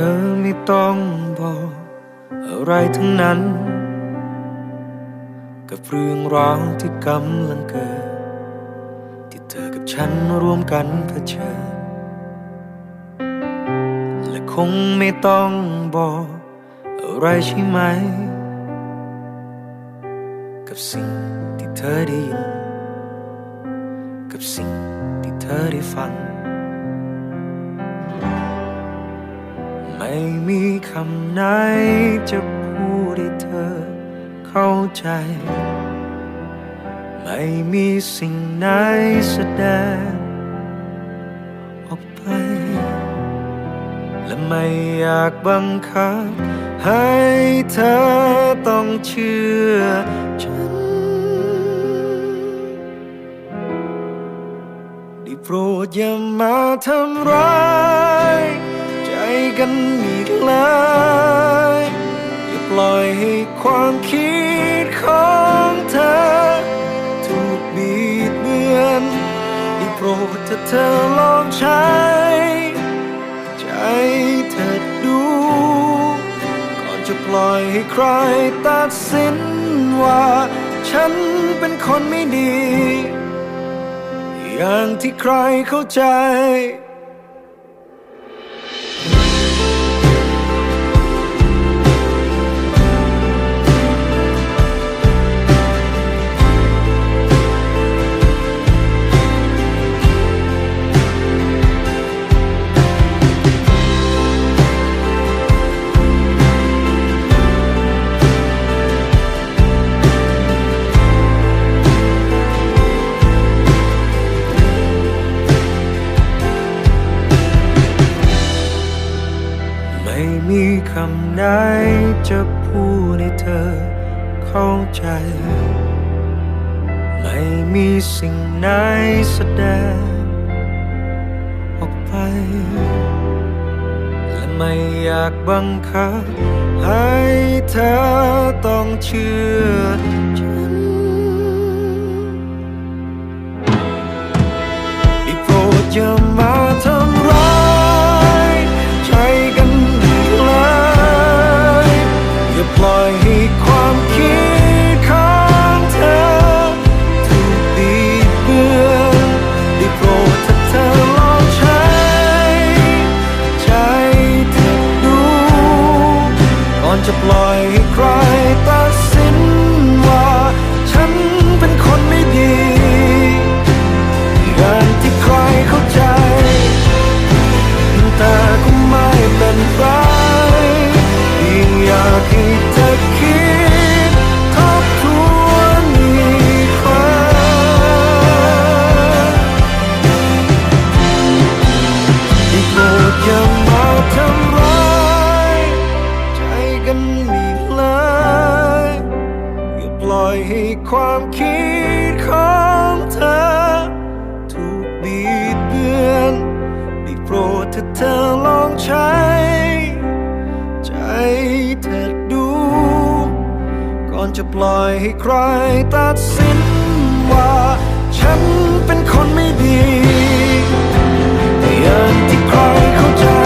ธอไม่ต้องบอกอะไรทั้งนั้น กับเรื่องราวที่กำลังเกิด ที่เธอกับฉันร่วมกันเผชิญและคงไม่ต้องบอกอะไรใช่ไหม กับสิ่งที่เธอได้ยิน กับสิ่งที่เธอได้ฟัง ม่มีคำไหนจะพูดให้เธอเข้าใจ ไม่มีสิ่งไหนแสดงออกไป และไม่อยากบังคับ ให้เธอต้องเชื่อฉันได้โปรดอย่ามาทำร้าย กันอีกเลยอย่าปล่อยให้ความคิดของเธอ ถูกบีดเบือนได้โปรดถ้าเธอลองใช้ ใจเธอดู ก่อนจะปล่อยให้ใครตัดสินว่า ฉันเป็นคนไม่ดี อย่างที่ใครเข้าใจ ไหนจะพูดให้เธอเข้าใจ ไม่มีสิ่งไหนแสดงออกไป และไม่อยากบังคับให้เธอต้องเชื่อใจ ปล่อยให้ความคิดของเธอ ถูกบีบเบือนได้โปรดถ้าเธอลองใช้ ใจเธอดูก่อนจะปล่อย ความคิดของเธอ ถูกบีดเบือนได้โปรดถ้าเธอลองใช้ ใจเธอดู ก่อนจะปล่อยให้ใครตัดสินว่า ฉันเป็นคนไม่ดี แต่อย่างที่ใครเข้าใจ